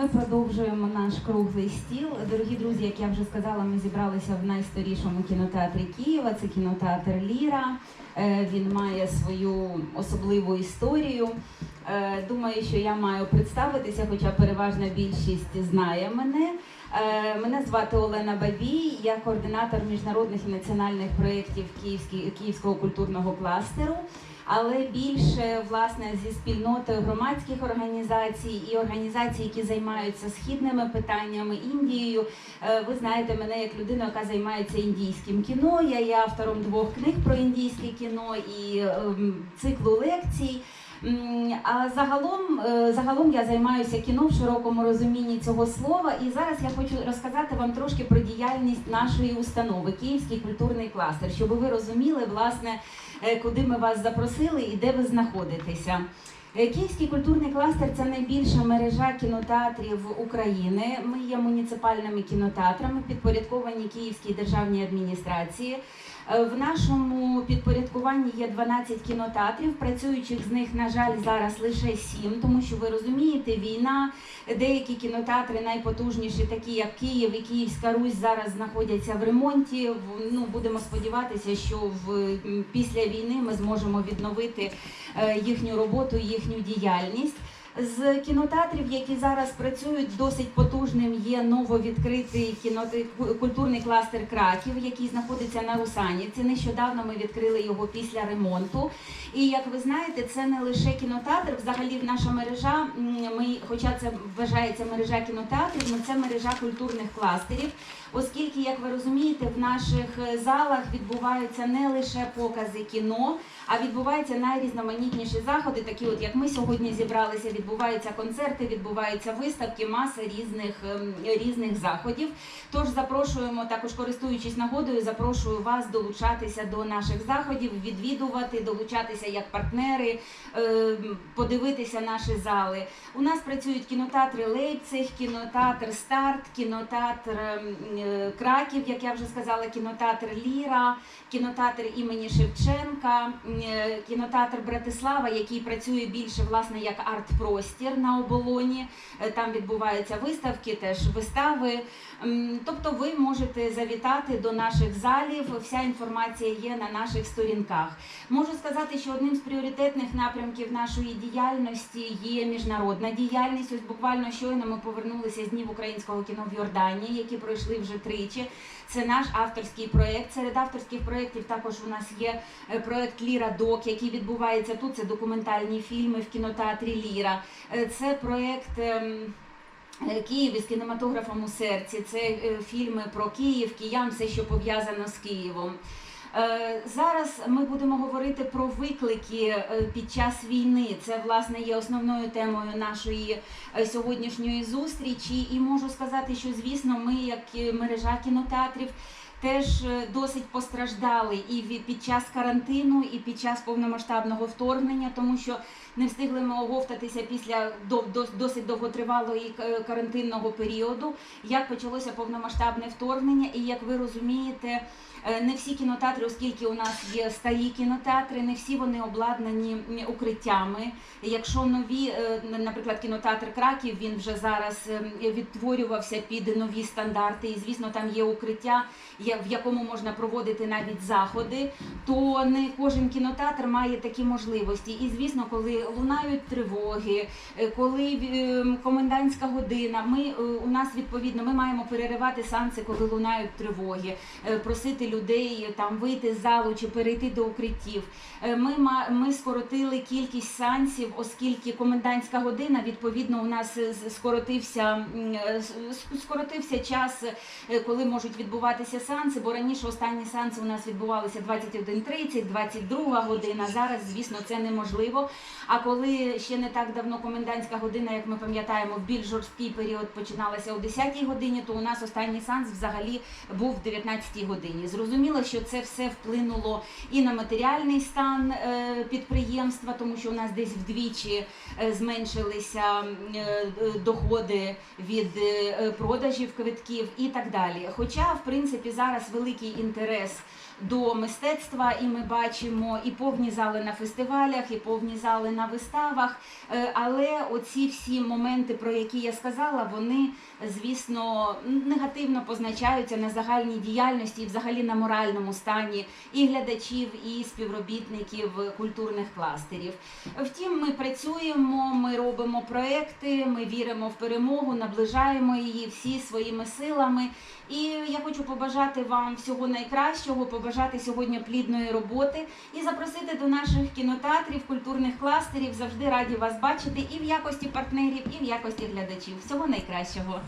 Ми продовжуємо наш круглий стіл. Дорогі друзі, як я вже сказала, ми зібралися в найстарішому кінотеатрі Києва. Це кінотеатр Ліра. Е, Він має свою особливу історію. Е, Думаю, що я маю представитися, хоча переважна більшість знає мене. Е, Мене звати Олена Бабій, я координатор міжнародних і національних проєктів Київського культурного кластеру. Але більше власне зі спільнотою громадських організацій і організацій, які займаються східними питаннями Індією. Е, Ви знаєте мене як людину, яка займається індійським кіно. Я є автором двох книг про індійське кіно і ем, циклу лекцій. А загалом, е, загалом я займаюся кіно в широкому розумінні цього слова. І зараз я хочу розказати вам трошки про діяльність нашої установи Київський культурний кластер, щоб ви розуміли, власне, е, куди ми вас запросили і де ви знаходитеся. Е, Київський культурний кластер це найбільша мережа кінотеатрів України. Ми є муніципальними кінотеатрами, підпорядковані Київській державній адміністрації. Е, В нашому підпорядкуванні є 12 кінотеатрів. Працюючих з них, на жаль, зараз лише 7, тому що ви розумієте, війна. Деякі кінотеатри найпотужніші, такі як Київ і Київська Русь, зараз знаходяться в ремонті. Ну будемо сподіватися, що в після війни ми зможемо відновити е, їхню роботу, їхню діяльність. З кінотеатрів, які зараз працюють, досить потужним є нововідкритий кіно... культурний кластер Краків, який знаходиться на Русанівці. Нещодавно ми відкрили його після ремонту. І як ви знаєте, це не лише кінотеатр, взагалі наша мережа. Ми, хоча це вважається мережа кінотеатрів, але це мережа культурних кластерів. Оскільки, як ви розумієте, в наших залах відбуваються не лише покази кіно, а відбуваються найрізноманітніші заходи, такі от як ми сьогодні зібралися. Відбуваються концерти, відбуваються виставки, маса різних ем, різних заходів. Тож запрошуємо також, користуючись нагодою, запрошую вас долучатися до наших заходів, відвідувати, долучатися як партнери, ем, подивитися наші зали. У нас працюють кінотеатри Лейпциг, кінотеатр Старт, кінотеатр ем, е, Краків, як я вже сказала, кінотеатр Ліра, кінотеатр імені Шевченка, е, кінотеатр Братислава, який працює більше власне як арт-простір на оболоні. Е, Там відбуваються виставки, теж вистави. Тобто ви можете завітати до наших залів. Вся інформація є на наших сторінках. Можу сказати, що одним з пріоритетних напрямків нашої діяльності є міжнародна діяльність. Ось буквально щойно ми повернулися з днів українського кіно в Йорданії, які пройшли вже тричі. Це наш авторський проєкт. Серед авторських проєктів також у нас є е, проєкт Ліра Док, який відбувається тут. Це документальні фільми в кінотеатрі Ліра. Е, Це проєкт. ем, е, Київ із кінематографом у серці. Це е, фільми про Київ, киян, все, що пов'язано з Києвом. Зараз ми будемо говорити про виклики під час війни. Це власне є основною темою нашої сьогоднішньої зустрічі. І можу сказати, що звісно, ми, як мережа кінотеатрів, теж е, досить постраждали і під час карантину, і під час повномасштабного вторгнення, тому що не встигли ми оговтатися після досить довготривалої е, карантинного періоду, як почалося повномасштабне вторгнення. І як ви розумієте, е, не всі кінотеатри, оскільки у нас є старі кінотеатри, не всі вони обладнані укриттями. Якщо нові, наприклад, кінотеатр Краків, він вже зараз е, відтворювався під нові стандарти, і звісно, там є укриття, в якому можна проводити навіть заходи, то не кожен кінотеатр має такі можливості. І звісно, коли лунають тривоги, е, коли е, комендантська година, ми е, у нас відповідно ми маємо переривати сеанси, коли лунають тривоги, просити людей там вийти з залу чи перейти до укриттів. Ми ми скоротили кількість сеансів, оскільки комендантська година відповідно у нас скоротився скоротився час, коли можуть відбуватися сеанси. Бо раніше останні сеанси у нас відбувалися 21.30, 22 година. Зараз, звісно, це неможливо. А коли ще не так давно комендантська година, як ми пам'ятаємо, в більш жорсткий період починалася о 10 годині, то у нас останній сеанс взагалі був в 19 годині. Зрозуміло, що це все вплинуло і на матеріальний стан е, підприємства, тому що у нас десь вдвічі е, зменшилися е, доходи від продажів квитків і так далі. Хоча, в принципі, зараз великий інтерес до мистецтва, і ми бачимо і повні зали на фестивалях, і повні зали на виставах. Е, Але оці всі моменти, про які я сказала, вони звісно негативно позначаються на загальній діяльності і взагалі на моральному стані і глядачів, і співробітників культурних кластерів. Втім, ми працюємо, ми робимо проекти, ми віримо в перемогу, наближаємо її всі своїми силами. І я хочу побажати вам всього найкращого, побажати сьогодні плідної роботи і запросити до наших кінотеатрів, культурних кластерів. Завжди раді вас бачити і в якості партнерів, і в якості глядачів. Всього найкращого.